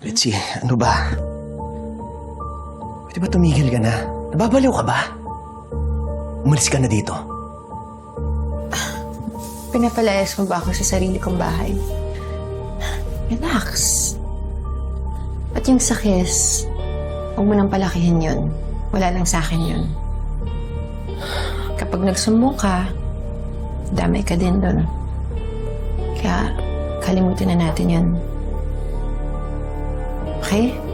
Betsy, ano ba? Pwede ba tumigil ka na? Nababaliw ka ba? Umalis ka na dito. Pinapalayas mo ba ako sa sarili kong bahay? Relax. At yung sakis, huwag mo nang palakihin yun. Wala lang sa akin yun. Kapag nagsumbong ka, damay ka din doon. Kaya, kalimutin na natin yun. Okay?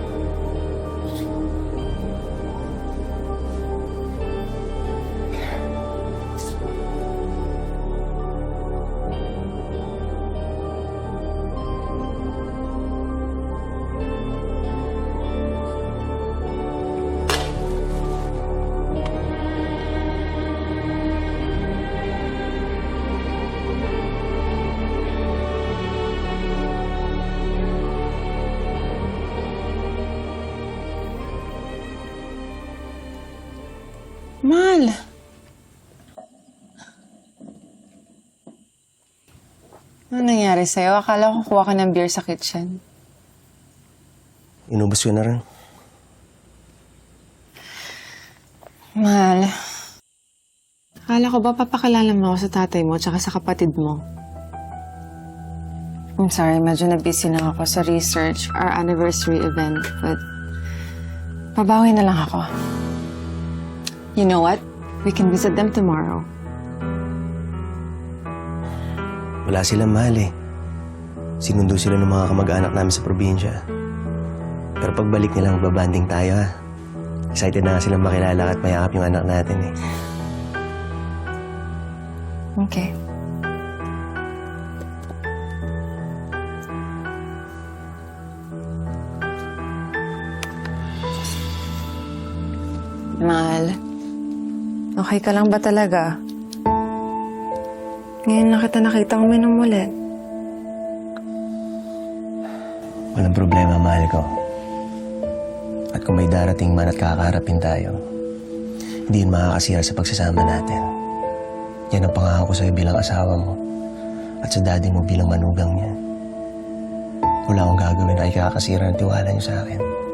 Mal! Ano nangyari sa'yo? Akala ko kuha ka ng beer sa kitchen. Inubos ko na rin. Mal, akala ko ba papakilala mo ako sa tatay mo tsaka sa kapatid mo? I'm sorry, medyo na-busy lang ako sa research, our anniversary event, but pabawi na lang ako. You know what? We can visit them tomorrow. Wala silang mahal eh. Sinundo sila ng mga kamag-anak namin sa probinsya. Pero pagbalik nila, magbabanding tayo ha. Excited na nga silang makilala at mayakap yung anak natin eh. Okay. Mal, okay ka lang ba talaga? Ngayon na kita nakita uminom ulit. Walang problema, mahal ko. At kung may darating man at kakaharapin tayo, hindi yun makakasira sa pagsasama natin. Yan ang pangako ko sa'yo bilang asawa mo at sa daddy mo bilang manugang niya. Wala akong gagawin na ikakasira ng tiwala niyo sa akin.